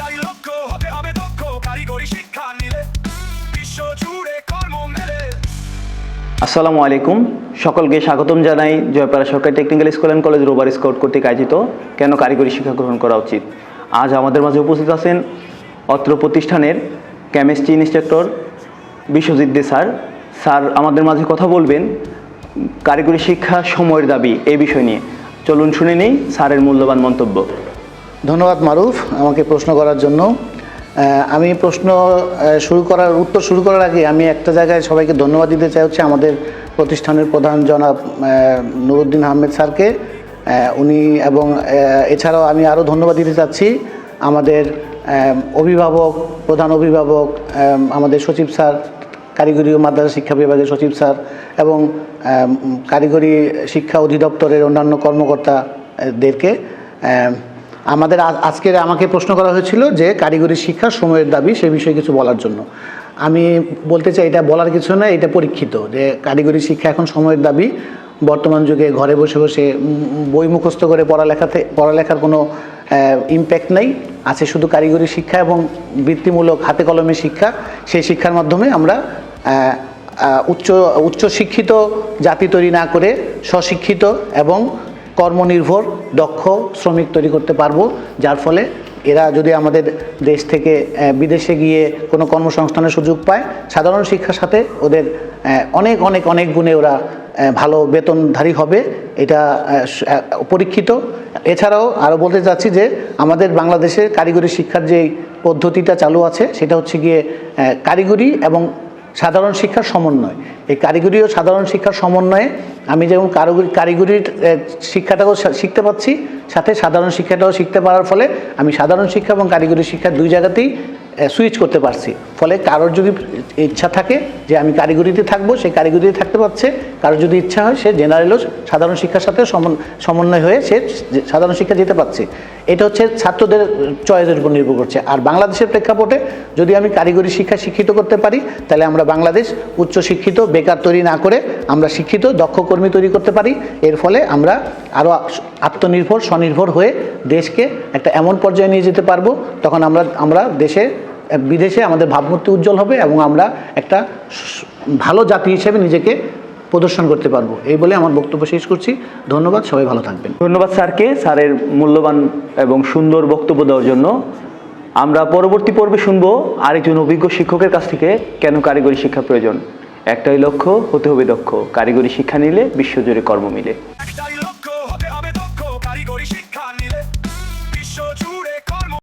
একটাই লক্ষ্য হতে হবে দক্ষ। কারিগরি শিক্ষা নিলে বিশ্ব জুড়ে কর্ম আসসালামু আলাইকুম। সকলকে স্বাগতম জানাই জয়পাড়া সরকারি টেকনিক্যাল স্কুল অ্যান্ড কলেজ রোবার স্কাউট কর্তৃক আয়োজিত কেন কারিগরি শিক্ষা গ্রহণ করা উচিত? আজ আমাদের মাঝে উপস্থিত আছেন অত্র প্রতিষ্ঠানের chemistry instructor Biswajit De sir. Sir, আমাদের মাঝে কথা বলবেন কারিগরি শিক্ষা সময়ের দাবি এই বিষয় নিয়ে। চলুন শুনে নেই স্যারের মূল্যবান মন্তব্য। ধন্যবাদ মারুফ আমাকে প্রশ্ন করার জন্য। আমি প্রশ্ন শুরু করার, উত্তর শুরু করার আগে আমি একটা জায়গায় সবাইকে ধন্যবাদ দিতে চাই, হচ্ছে আমাদের প্রতিষ্ঠানের প্রধান জনাব নুরুদ্দিন আহমেদ স্যারকে। উনি এবং এছাড়াও আমি আরও ধন্যবাদ দিতে চাচ্ছি আমাদের অভিভাবক, প্রধান অভিভাবক আমাদের সচিব স্যার, কারিগরি ও মাদ্রাসা শিক্ষা বিভাগের সচিব স্যার এবং কারিগরি শিক্ষা অধিদপ্তরের অন্যান্য কর্মকর্তাদেরকে। আমাদের আজ- আজকের আমাকে প্রশ্ন করা হয়েছিল যে কারিগরি শিক্ষা সময়ের দাবি সে বিষয়ে কিছু বলার জন্য। আমি বলতে চাই এটা বলার কিছু না, এটা পরীক্ষিত যে কারিগরি শিক্ষা এখন সময়ের দাবি। বর্তমান যুগে ঘরে বসে বসে বই মুখস্থ করে পড়ালেখাতে, পড়ালেখার কোনো ইম্প্যাক্ট নেই। আছে শুধু কারিগরি শিক্ষা এবং বৃত্তিমূলক হাতে কলমে শিক্ষা। সেই শিক্ষার মাধ্যমে আমরা উচ্চ, উচ্চশিক্ষিত জাতি তৈরি না করে স্বশিক্ষিত এবং কর্মনির্ভর, দক্ষ শ্রমিক তৈরি করতে পারব। যার ফলে এরা যদি আমাদের দেশ থেকে বিদেশে গিয়ে কোনো কর্মসংস্থানের সুযোগ পায়, সাধারণ শিক্ষার সাথে ওদের অনেক অনেক অনেক গুণে ওরা ভালো বেতনধারী হবে। এটা পরীক্ষিত এছাড়াও আরও বলতে চাচ্ছি যে আমাদের বাংলাদেশের কারিগরি শিক্ষার যে পদ্ধতিটা চালু আছে, সেটা হচ্ছে গিয়ে কারিগরি এবং সাধারণ শিক্ষার সমন্বয়। এই কারিগরি ও সাধারণ শিক্ষার সমন্বয়ে আমি যেমন কারিগরি, কারিগরির শিক্ষাটাও শিখতে পাচ্ছি সাথে সাধারণ শিক্ষাটাও শিখতে পারার ফলে আমি সাধারণ শিক্ষা এবং কারিগরি শিক্ষা দুই জায়গাতেই সুইচ করতে পারছি। ফলে কারোর যদি ইচ্ছা থাকে যে আমি কারিগরিতে থাকব সেই কারিগরিতে থাকতে পারছে। কারোর যদি ইচ্ছা হয়, সে জেনারেলও সাধারণ শিক্ষার সাথে সমন- সমন্বয় হয়ে সে সাধারণ শিক্ষা যেতে পারছে। এটা হচ্ছে ছাত্রদের চয়েসের উপর নির্ভর করছে। আর বাংলাদেশের প্রেক্ষাপটে যদি আমি কারিগরি শিক্ষা শিক্ষিত করতে পারি, তাহলে আমরা বাংলাদেশ উচ্চ শিক্ষিত, বেকার তৈরি না করে আমরা শিক্ষিত, দক্ষ কর্মী তৈরি করতে পারি। এর ফলে আমরা আরও আত্মনির্ভর, স্বনির্ভর হয়ে দেশকে একটা এমন পর্যায়ে নিয়ে যেতে পারব। তখন আমরা আমরা দেশে বিদেশে আমাদের ভাবমূর্তি উজ্জ্বল হবে এবং আমরা একটা ভালো জাতি হিসেবে নিজেকে প্রদর্শন করতে পারব। এই বলে আমার বক্তব্য শেষ করছি। ধন্যবাদ, সবাই ভালো থাকবেন। ধন্যবাদ স্যারকে স্যারের মূল্যবান এবং সুন্দর বক্তব্য দেওয়ার জন্য। আমরা পরবর্তী পর্বে শুনব আরেকজন অভিজ্ঞ শিক্ষকের কাছ থেকে, কেন কারিগরি শিক্ষা প্রয়োজন? একটাই লক্ষ্য, হতে হবে দক্ষ। কারিগরি শিক্ষা নিলে বিশ্বজুড়ে কর্ম মিলে।